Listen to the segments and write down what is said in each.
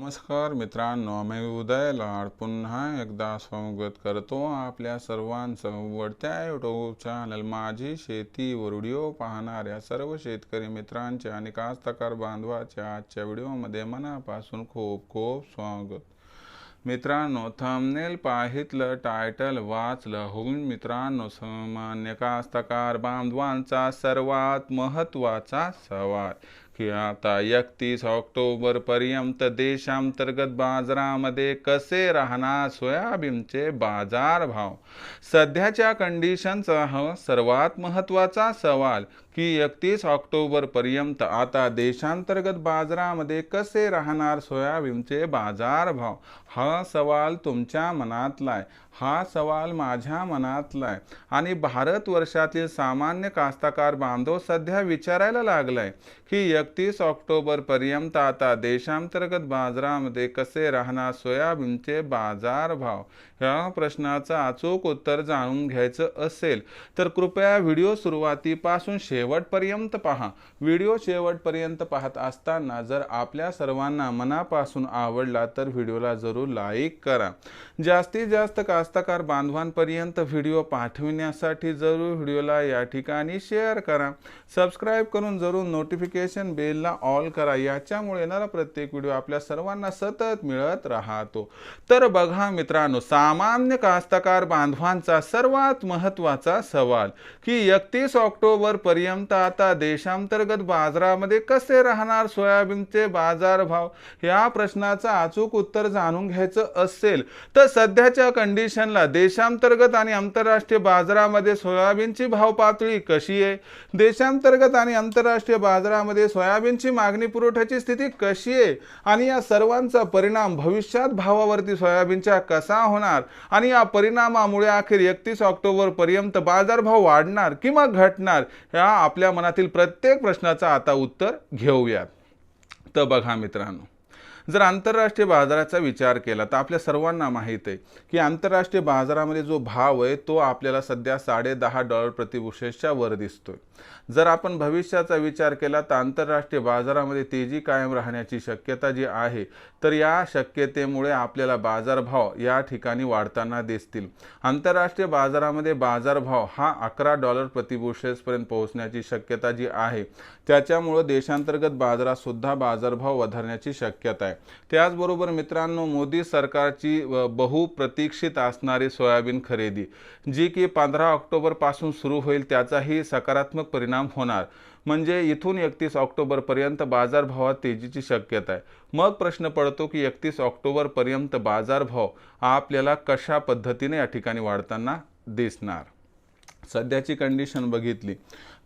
नमस्कार मित्रांनो मी उदय लाड. पुन्हा एकदा स्वागत करतो आपल्या सर्वांचं आवडत्या यूट्यूब चॅनल माझी शेती व व्हिडिओ पाहणाऱ्या सर्व शेतकरी मित्रांच्या आणि कास्तकार बांधवाच्या आजच्या व्हिडिओमध्ये मनापासून खूप खूप स्वागत. मित्रांनो थंबनेल पाहितलं टायटल वाचलं. होऊन मित्रांनो सामान्य कास्तकार बांधवांचा सर्वात महत्त्वाचा सवाल. आता एकतीस ऑक्टोबर पर्यंत देशांतर्गत बाजारामध्ये कसे राहणार? सोयाबीनचे बाजारभाव सध्याच्या कंडिशनचा हा सर्वात महत्त्वाचा सवाल की एकतीस ऑक्टोबर पर्यंत आता देशांतर्गत बाजारामध्ये कसे राहणार सोयाबीनचे बाजारभाव हा सवाल तुमच्या मनातला आहे हा सवाल माझ्या मनातला आहे आणि भारतवर्षातील सामान्य कास्तकार बांधव सध्या विचारायला लागलाय की एकतीस ऑक्टोबरपर्यंत आता देशांतर्गत बाजारामध्ये कसे राहणार सोयाबीनचे बाजारभाव ह्या प्रश्नाचं अचूक उत्तर जाणून घ्यायचं असेल तर कृपया व्हिडिओ सुरुवातीपासून शेवटपर्यंत पहा. व्हिडिओ शेवटपर्यंत पाहत असताना जर आपल्या सर्वांना मनापासून आवडला तर व्हिडिओला जरूर लाईक करा. जास्तीत जास्त कास्तकार बांधवांपर्यंत व्हिडिओ पाठविण्यासाठी जरूर व्हिडिओला या ठिकाणी शेअर करा. सबस्क्राईब करून जरूर नोटिफिकेशन बेलला ऑल करा. याच्यामुळे येणारा प्रत्येक व्हिडिओ आपल्या सर्वांना सतत मिळत राहतो. तर बघा मित्रांनो सामान्य कास्तकार बांधवांचा सर्वात महत्त्वाचा सवाल की एकतीस ऑक्टोबर पर्यंत आता देशांतर्गत बाजारामध्ये कसे राहणार सोयाबीनचे बाजारभाव? या प्रश्नाचं अचूक उत्तर जाणून घ्यायचं असेल तर सध्याच्या कंडिशनला देशांतर्गत आणि आंतरराष्ट्रीय बाजारामध्ये सोयाबीनची भाव पातळी कशी आहे? देशांतर्गत आणि आंतरराष्ट्रीय बाजारामध्ये सोया सोयाबीनची मागणी पुरवठ्याची स्थिती कशी आहे? आणि या सर्वांचा परिणाम भविष्यात भावावरती सोयाबीनच्या कसा होणार? आणि या परिणामामुळे अखेर एकतीस ऑक्टोबर पर्यंत बाजारभाव वाढणार किंवा घटणार या आपल्या मनातील प्रत्येक प्रश्नाचं आता उत्तर घेऊयात. तर बघा मित्रांनो जर आंतरराष्ट्रीय बाजाराचा विचार केला तर आपल्या सर्वांना माहीत आहे की आंतरराष्ट्रीय बाजारामध्ये जो भाव आहे तो आपल्याला सध्या साडे दहा डॉलर प्रतिबुशेसच्या वर दिसतोय. जर आपण भविष्याचा विचार केला तर आंतरराष्ट्रीय बाजारामध्ये तेजी कायम राहण्याची शक्यता जी आहे तर या शक्यतेमुळे आपल्याला बाजारभाव या ठिकाणी वाढताना दिसतील. आंतरराष्ट्रीय बाजारामध्ये बाजारभाव हा अकरा डॉलर प्रतिबुशेसपर्यंत पोहोचण्याची शक्यता जी आहे त्याच्यामुळं देशांतर्गत बाजारातसुद्धा बाजारभाव वधारण्याची शक्यता आहे. त्याचबरोबर मित्रांनो मोदी सरकारची बहुप्रतीक्षित असणारी सोयाबीन खरेदी जी की पंधरा ऑक्टोबरपासून सुरू होईल त्याचाही सकारात्मक परिणाम होणार. म्हणजे इथून एकतीस ऑक्टोबरपर्यंत बाजारभावात तेजीची शक्यता आहे. मग प्रश्न पडतो की एकतीस ऑक्टोबरपर्यंत बाजारभाव आपल्याला कशा पद्धतीने या ठिकाणी वाढताना दिसणार? सध्याची कंडिशन बघितली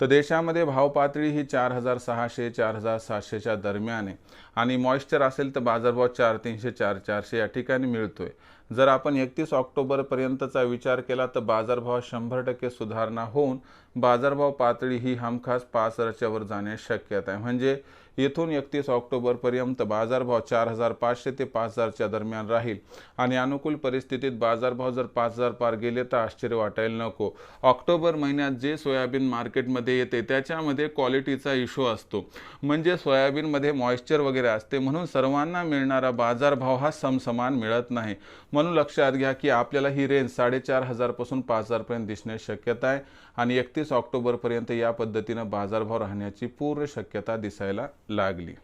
तर देशामध्ये भाव पातळी ही चार हजार सहाशे चार हजार सातशेच्या दरम्यान आहे. आणि मॉइश्चर असेल तर बाजारभाव चार तीनशे चार चारशे या ठिकाणी मिळतोय. जर आपण एकतीस ऑक्टोबरपर्यंतचा विचार केला तर बाजारभाव शंभर टक्के सुधारणा होऊन बाजारभाव पातळी ही हमखास पाच हजारच्यावर जाण्यास शक्यता आहे. म्हणजे येथून एकतीस ऑक्टोबरपर्यंत बाजारभाव चार हजार पाचशे ते पाच हजारच्या दरम्यान राहील. आणि अनुकूल परिस्थितीत बाजारभाव जर पाच हजार पार गेले तर आश्चर्य वाटायला नको. ऑक्टोबर महिन्यात जे सोयाबीन मार्केटमध्ये येते त्याच्यामध्ये क्वालिटीचा इश्यू असतो. म्हणजे सोयाबीनमध्ये मॉइश्चर वगैरे असते म्हणून सर्वांना मिळणारा बाजारभाव हा समसमान मिळत नाही. म्हणून लक्षात घ्या की आपल्याला ही रेंज साडेचार हजारपासून पाच हजारपर्यंत दिसण्याची शक्यता आहे आणि एकतीस ऑक्टोबरपर्यंत या पद्धतीनं बाजारभाव राहण्याची पूर्ण शक्यता दिसायला लागली.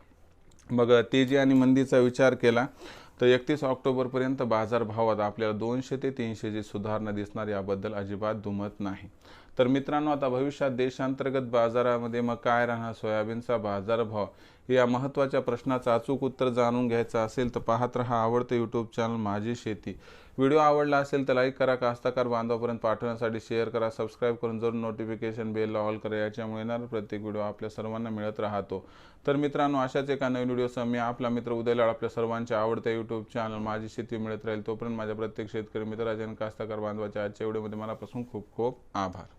मग तेजी आणि मंदीचा विचार केला तर एकतीस ऑक्टोबरपर्यंत बाजारभावात आपल्याला दोनशे ते तीनशेची सुधारणा दिसणार याबद्दल अजिबात दुमत नाही. तर मित्रांनो आता भविष्यात देशांतर्गत बाजारामध्ये मग काय राहणार? सोयाबीनचा बाजारभाव या महत्त्वाच्या प्रश्नाचं अचूक उत्तर जाणून घ्यायचं असेल तर पाहत रहा आवडतं यूट्यूब चॅनल माझी शेती. व्हिडिओ आवडला असेल तर लाईक करा कास्ताकार बांधवापर्यंत पाठवण्यासाठी शेअर करा सबस्क्राईब करून जरूर नोटिफिकेशन बेलला ऑल करा याच्यामुळे येणार प्रत्येक व्हिडिओ आपल्या सर्वांना मिळत राहतो. तर मित्रांनो अशाच एका नवीन व्हिडिओसह मी आपला मित्र उदयलाळ आपल्या सर्वांच्या आवडत्या यूट्यूब चॅनल माझी शेती मिळत राहील. तोपर्यंत माझ्या प्रत्येक शेतकरी मित्राच्या कास्ताकार बांधवाच्या आजच्या व्हिडिओमध्ये मनापासून खूप खूप आभार.